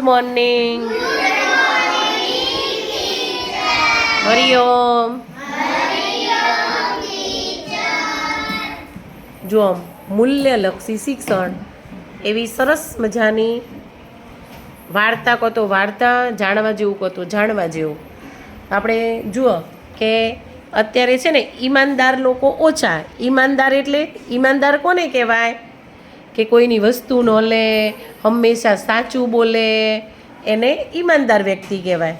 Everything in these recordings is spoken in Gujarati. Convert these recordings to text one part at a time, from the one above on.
ગુડ મોર્નિંગ હરિઓમ જો મૂલ્યલક્ષી શિક્ષણ એવી સરસ મજાની વાર્તા કહો વાર્તા, જાણવા જેવું કહો જાણવા જેવું. આપણે જુઓ કે અત્યારે છે ને ઈમાનદાર લોકો ઓછા. ઈમાનદાર એટલે ઈમાનદાર કોને કહેવાય? કે કોઈની વસ્તુ ન લે હંમેશા સાચું બોલે એને ઈમાનદાર વ્યક્તિ કહેવાય.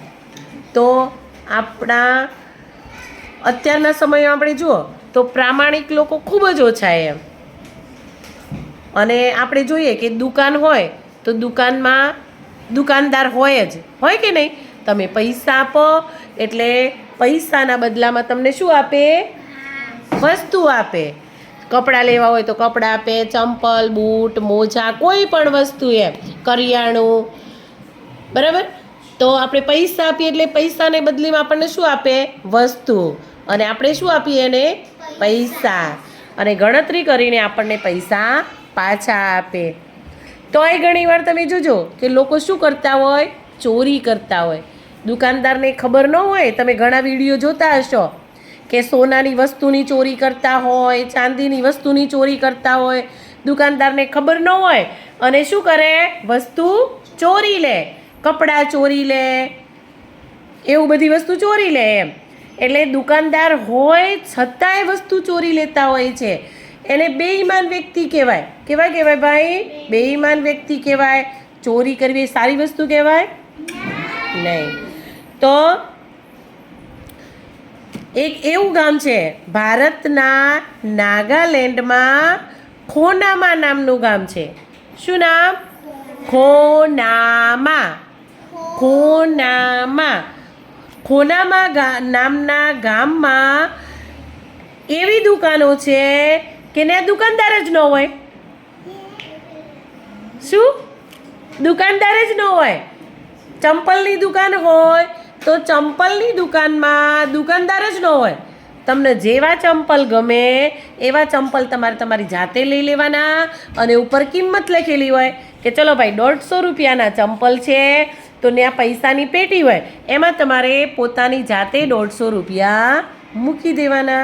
તો આપણા અત્યારના સમયમાં આપણે જુઓ તો પ્રામાણિક લોકો ખૂબ જ ઓછા એમ. અને આપણે જોઈએ કે દુકાન હોય તો દુકાનમાં દુકાનદાર હોય જ. હોય કે નહીં? તમે પૈસા આપો એટલે પૈસાના બદલામાં તમને શું આપે? વસ્તુ આપે. કપડાં લેવા હોય તો કપડાં આપે, ચંપલ, બૂટ, મોજા, કોઈ પણ વસ્તુ એમ કરિયાણું. બરાબર? તો આપણે પૈસા આપીએ એટલે પૈસાને બદલીમાં આપણને શું આપે? વસ્તુ. અને આપણે શું આપીએ એને? પૈસા. અને ગણતરી કરીને આપણને પૈસા પાછા આપે. તોય ઘણીવાર તમે જોજો કે લોકો શું કરતા હોય? ચોરી કરતા હોય. દુકાનદારને ખબર ન હોય, તમે ઘણા વીડિયો જોતા હશો. કે સોનાની વસ્તુની ચોરી કરતા હોય ચાંદીની વસ્તુની ચોરી કરતા હોય દુકાનદારને ખબર ન હોય અને શું કરે? વસ્તુ ચોરી લે કપડાં ચોરી લે એવું બધી વસ્તુ ચોરી લે એમ. એટલે દુકાનદાર હોય છતાંય વસ્તુ ચોરી લેતા હોય છે. એને બેઈમાન વ્યક્તિ કહેવાય. કેવાય કહેવાય ભાઈ? બેઈમાન વ્યક્તિ કહેવાય. ચોરી કરવી એ સારી વસ્તુ કહેવાય? નહીં. તો એક એવું ગામ છે, ભારતના નાગાલેન્ડમાં ખોનામા નામનું ગામ છે. શું નામ? ખોનામા. ખોનામા. ખોનામા નામના ગામમાં એવી દુકાનો છે કે ને દુકાનદાર જ ન હોય. શું? દુકાનદાર જ ન હોય. ચંપલની દુકાન હોય તો ચંપલની દુકાનમાં દુકાનદાર જ ન હોય. તમને જેવા ચંપલ ગમે, એવા ચંપલ તમારે તમારી જાતે લઈ લેવાના અને ઉપર કિંમત લખેલી હોય કે ચલો ભાઈ, દોઢસો રૂપિયાના ચંપલ છે, તો ત્યાં પૈસાની પેટી હોય, એમાં તમારે પોતાની જાતે દોઢસો રૂપિયા મૂકી દેવાના.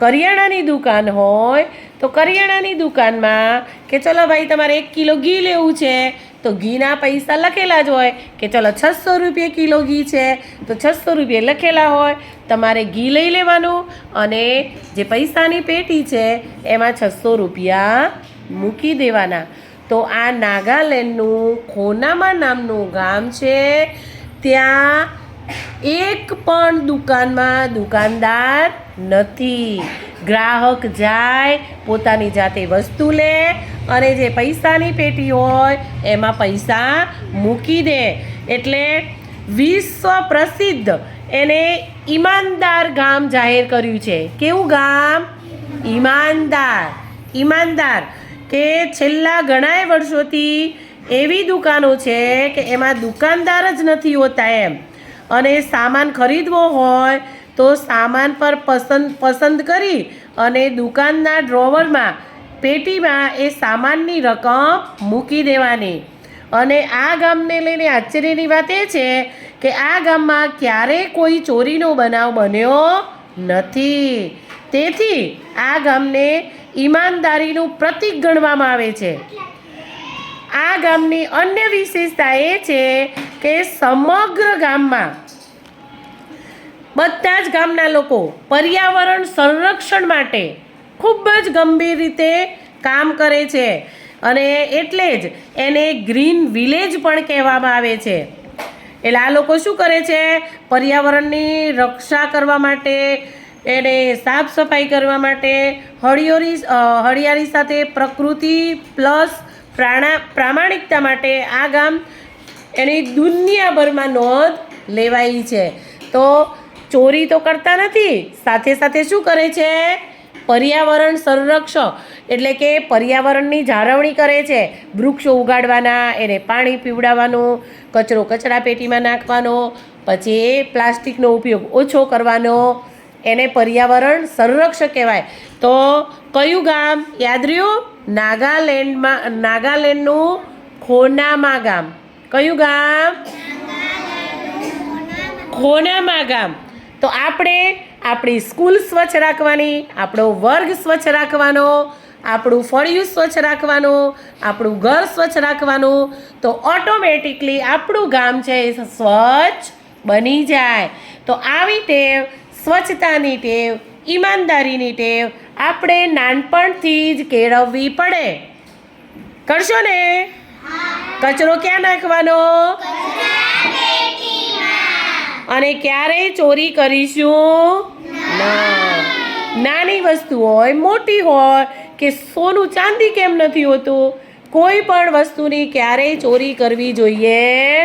કરિયાણાની દુકાન હોય, તો કરિયાણાની દુકાનમાં કે ચલો ભાઈ, તમારે એક કિલો ઘી લેવું છે તો ઘીના પૈસા લખેલા જ હોય કે ચલો છસો રૂપિયા કિલો ઘી છે, તો છસો રૂપિયા લખેલા હોય, તમારે ઘી લઈ લેવાનું અને જે પૈસાની પેટી છે, એમાં છસો રૂપિયા મૂકી દેવાના. તો આ નાગાલેન્ડનું ખોનામા નામનું ગામ છે, ત્યાં એક પણ દુકાનમાં દુકાનદાર નથી. ગ્રાહક જાય, પોતાની જાતે વસ્તુ લે અને જે પૈસાની પેટી હોય, એમાં પૈસા મૂકી દે. એટલે વિશ્વ પ્રસિદ્ધ એને ઈમાનદાર ગામ જાહેર કર્યું છે. કેવું ગામ? ઈમાનદાર. ઈમાનદાર કે છેલ્લા ઘણાય વર્ષોથી એવી દુકાનો છે કે એમાં દુકાનદાર જ નથી હોતા એમ. અને સામાન ખરીદવો હોય તો સામાન પર પસંદ પસંદ કરી અને દુકાનના ડ્રોવરમાં, પેટીમાં એ સામાનની રકમ મૂકી દેવાની. અને આ ગામને લઈને આશ્ચર્યની વાત એ છે કે આ ગામમાં ક્યારેય કોઈ ચોરીનો બનાવ બન્યો નથી. તેથી આ ગામને ઈમાનદારીનું પ્રતીક ગણવામાં આવે છે. આ ગામની અન્ય વિશેષતા એ છે કે સમગ્ર ગામમાં બધા જ ગામના લોકો પર્યાવરણ સંરક્ષણ માટે ખૂબ જ ગંભીર રીતે કામ કરે છે. અને એટલે જ એને ગ્રીન વિલેજ પણ કહેવામાં આવે છે. એટલે આ લોકો શું કરે છે? પર્યાવરણની રક્ષા કરવા માટે, એને સાફ સફાઈ કરવા માટે હળિયોળી હળિયાળી સાથે પ્રકૃતિ પ્લસ પ્રાણા, પ્રામાણિકતા માટે આ ગામ એની દુનિયાભરમાં નોંધ લેવાઈ છે. તો ચોરી તો કરતા નથી, સાથે સાથે શું કરે છે? પર્યાવરણ સંરક્ષણ એટલે કે પર્યાવરણની જાળવણી કરે છે. વૃક્ષો ઉગાડવાના, એને પાણી પીવડાવવાનું, કચરો કચરા પેટીમાં નાખવાનો, પછી પ્લાસ્ટિકનો ઉપયોગ ઓછો કરવાનો એને પર્યાવરણ સંરક્ષક કહેવાય. તો કયું ગામ? યાદ રહ્યું? નાગાલેન્ડમાં, નાગાલેન્ડનું ખોનામા ગામ. કયું ગામ? ખોનામા ગામ. તો આપણે આપણી સ્કૂલ સ્વચ્છ રાખવાની, આપણો વર્ગ સ્વચ્છ રાખવાનો, આપણું ફળિયું સ્વચ્છ રાખવાનું, આપણું ઘર સ્વચ્છ રાખવાનું. તો ઓટોમેટિકલી આપણું ગામ છે એ સ્વચ્છ બની જાય. તો આવી ટેવ સ્વચ્છતાની ટેવ, ઈમાનદારીની ટેવ આપણે નાનપણથી જ કેળવવી પડે. કરશો ને? કચરો ક્યાં નાખવાનો? અને ક્યારેય ચોરી કરીશું? ના. નાની વસ્તુ હોય, મોટી હોય, કે સોનું ચાંદી કેમ નથી હોતું? કોઈ પણ વસ્તુની ક્યારેય ચોરી કરવી જોઈએ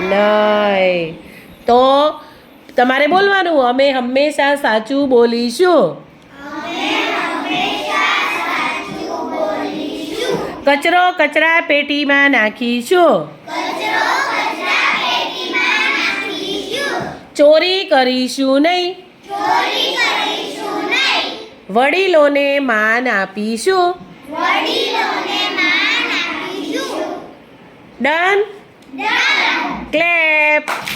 નહીં. તો તમારે બોલવાનું? અમે હંમેશા સાચું બોલીશું. કચરો કચરા પેટીમાં નાખીશું. ચોરી કરીશું નહીં. વડીલોને માન આપીશું. ડન. ક્લેપ.